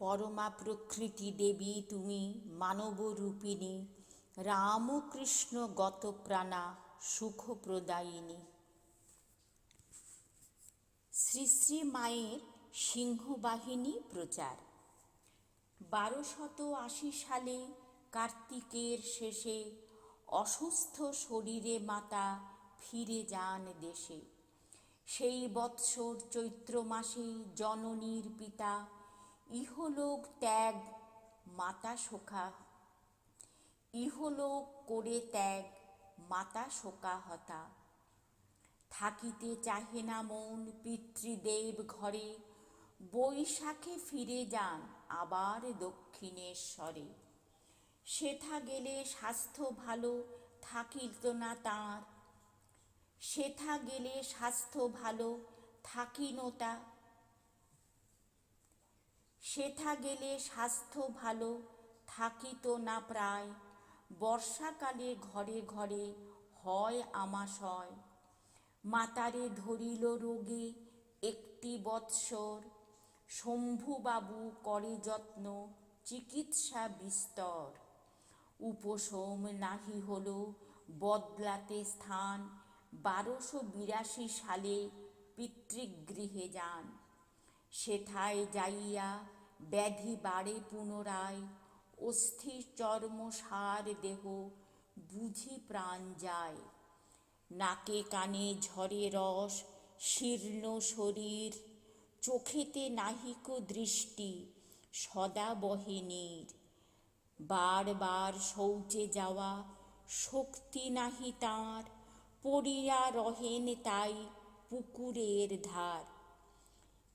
পরমা প্রকৃতি দেবী তুমি মানবরূপিণী। রামকৃষ্ণ গত প্রাণা সুখপ্রদায়িনী। শ্রী শ্রী মায়ের সিংহবাহিনী প্রচার। বারোশত আশি সালে কার্তিকের শেষে অসুস্থ শরীরে মাতা ফিরে যান দেশে। সেই বৎসর চৈত্র মাসে জননীর পিতা ইহলোক ত্যাগ মাতা শোকা। ইহলোক করে ত্যাগ মাতা শোকাহতা থাকিতে চাহে না মন পিতৃদেব ঘরে। বৈশাখে ফিরে যান আবার দক্ষিণেশ্বরে। সেথা গেলে স্বাস্থ্য ভালো থাকিত না তাঁর। সেথা গেলে স্বাস্থ্য ভালো থাকিনতা সেথা গেলে স্বাস্থ্য ভালো, থাকিত না প্রায়। বর্ষাকালে ঘরে ঘরে হয় আমাশয়। মাতারে ধরিল রোগে একটি বৎসর। শম্ভুবাবু করে যত্ন, চিকিৎসা বিস্তর। উপশম নাহি হল বদলাতে স্থান। বারোশো বিরাশি সালে পিতৃগৃহে যান। সেথায় যাইয়া ব্যাধি বাড়ে পুনরায় অস্থি চর্ম সার দেহ বুঝি প্রাণ যায়। নাকে কানে ঝরে রস, শীর্ণ শরীর, চোখেতে নাহিক দৃষ্টি, সদা বহিনীর বারবার শৌচে যাওয়া শক্তি নাহি তাঁর, পড়িয়া রহেন তাই পুকুরের ধার।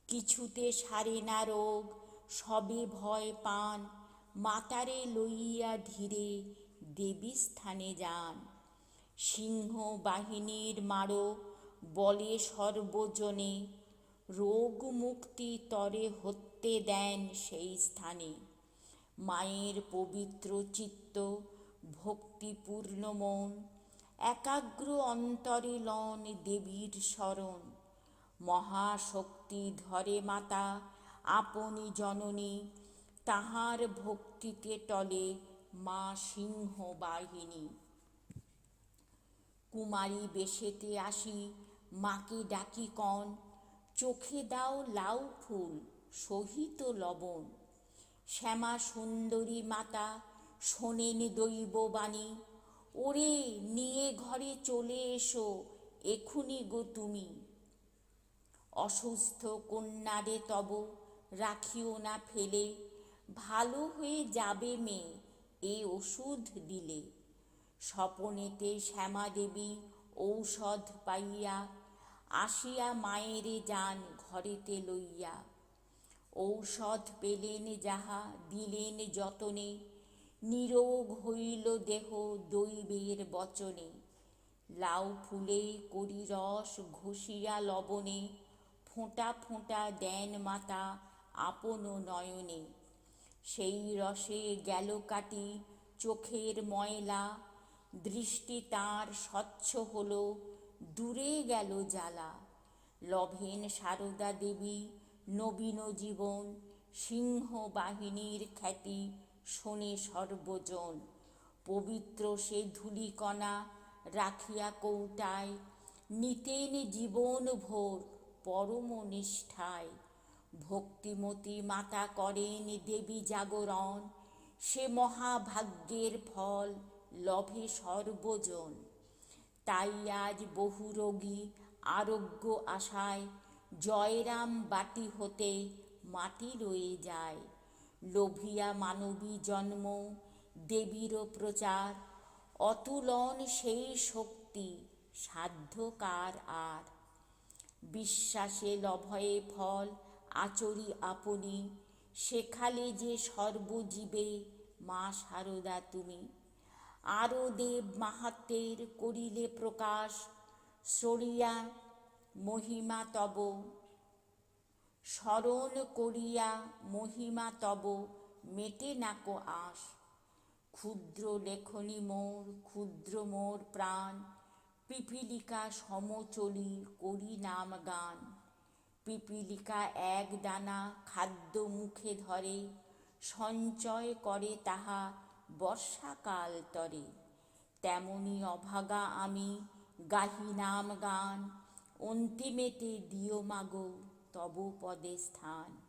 কিছুতে সারে না রোগ, সবে ভয় পান। মাতারে লইয়া ধীরে দেবী স্থানে যান। সিংহ বাহিনীর মারো বলে সর্বজনে, রোগ মুক্তি তরে হত্যে দেন সেই স্থানে। মায়ের পবিত্র চিত্ত, ভক্তিপূর্ণ মন, একাগ্র অন্তরে লন দেবীর স্মরণ মহাশক্তি ধরে মাতা, আপনি জননী, তাহার ভক্তিতে টলে মা সিংহ বাহিনী কুমারী বেশেতে আসি, মাকে ডাকি কন, চোখে দাও লাউ ফুল, সহিত লবণ। শ্যামা সুন্দরী মাতা, শোনেন দৈববাণী, ওরে নিয়ে ঘরে চলে এসো, এখুনি গো তুমি। অসুস্থ কন্যারে তব রাখিও না ফেলে। ভালো হয়ে যাবে মেয়ে, এ ওষুধ দিলে। স্বপনেতে শ্যামা দেবী ঔষধ পাইয়া আসিয়া মায়েরে যান ঘরেতে লইয়া। ঔষধ পেলেন যাহা, দিলেন যতনে। নিরোগ হইল দেহ দৈবের বচনে। লাউ ফুলে করি রস ঘষিয়া লবণে। ফোঁটা ফোঁটা দেন মাতা আপন নয়নে। সেই রসে গেল কাটি চোখের ময়লা, দৃষ্টি তাঁর স্বচ্ছ হল, দূরে গেল জ্বালা। লভেন সারদা দেবী, নবীন জীবন, সিংহ বাহিনীর খ্যাতি শোনে সর্বজন। পবিত্র সে ধূলিকণা রাখিয়া কৌটায়, নিতেন জীবন ভোর। পরম নিষ্ঠায়। ভক্তিমতী মাতা করেন দেবী জাগরণ। সে মহাভাগ্যের ফল লভে সর্বজন। তাই আজ বহু রোগী আরোগ্য আশায় জয়রাম বাটি হতে মাটি রয়ে যায়। লোভিয়া মানবী জন্ম দেবীরও প্রচার। অতুলন সেই শক্তি, সাধ্যকার আর। বিশ্বাসে লভয়ে ফল, আচরি আপনি। সেখালে যে সর্বজীবে মা সারদা তুমি। আরও দেব মাহাত্মের করিলে প্রকাশ, সরিয়া মহিমা তব। স্মরণ করিয়া মহিমা তব, মেটে নাকো আশ। ক্ষুদ্র লেখনী মোর, ক্ষুদ্র মোর প্রাণ। পিপীলিকা সমচলি করি নাম গান। পিপীলিকা এক দানা খাদ্য মুখে ধরে, সঞ্চয় করে তাহা বর্ষাকাল তরে। তেমনি অভাগা আমি গাহি নাম গান, অন্তিমেতে দিও মাগো তব পদে স্থান।